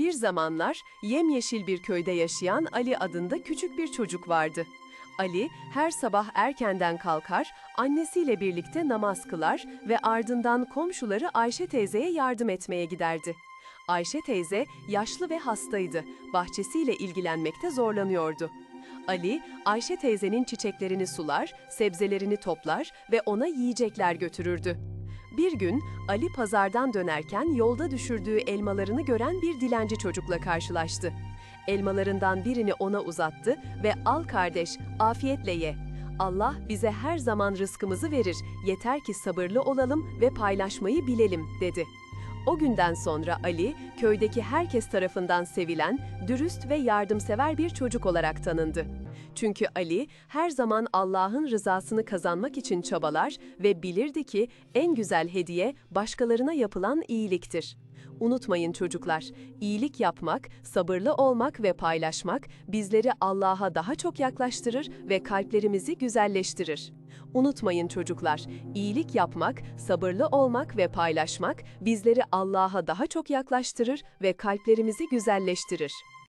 Bir zamanlar yemyeşil bir köyde yaşayan Ali adında küçük bir çocuk vardı. Ali her sabah erkenden kalkar, annesiyle birlikte namaz kılar ve ardından komşuları Ayşe teyzeye yardım etmeye giderdi. Ayşe teyze yaşlı ve hastaydı, bahçesiyle ilgilenmekte zorlanıyordu. Ali, Ayşe teyzenin çiçeklerini sular, sebzelerini toplar ve ona yiyecekler götürürdü. Bir gün Ali pazardan dönerken yolda düşürdüğü elmalarını gören bir dilenci çocukla karşılaştı. Elmalarından birini ona uzattı ve "Al kardeş, afiyetle ye. Allah bize her zaman rızkımızı verir. Yeter ki sabırlı olalım ve paylaşmayı bilelim." dedi. O günden sonra Ali, köydeki herkes tarafından sevilen, dürüst ve yardımsever bir çocuk olarak tanındı. Çünkü Ali her zaman Allah'ın rızasını kazanmak için çabalar ve bilirdi ki en güzel hediye başkalarına yapılan iyiliktir. Unutmayın çocuklar, iyilik yapmak, sabırlı olmak ve paylaşmak bizleri Allah'a daha çok yaklaştırır ve kalplerimizi güzelleştirir. Unutmayın çocuklar, iyilik yapmak, sabırlı olmak ve paylaşmak bizleri Allah'a daha çok yaklaştırır ve kalplerimizi güzelleştirir.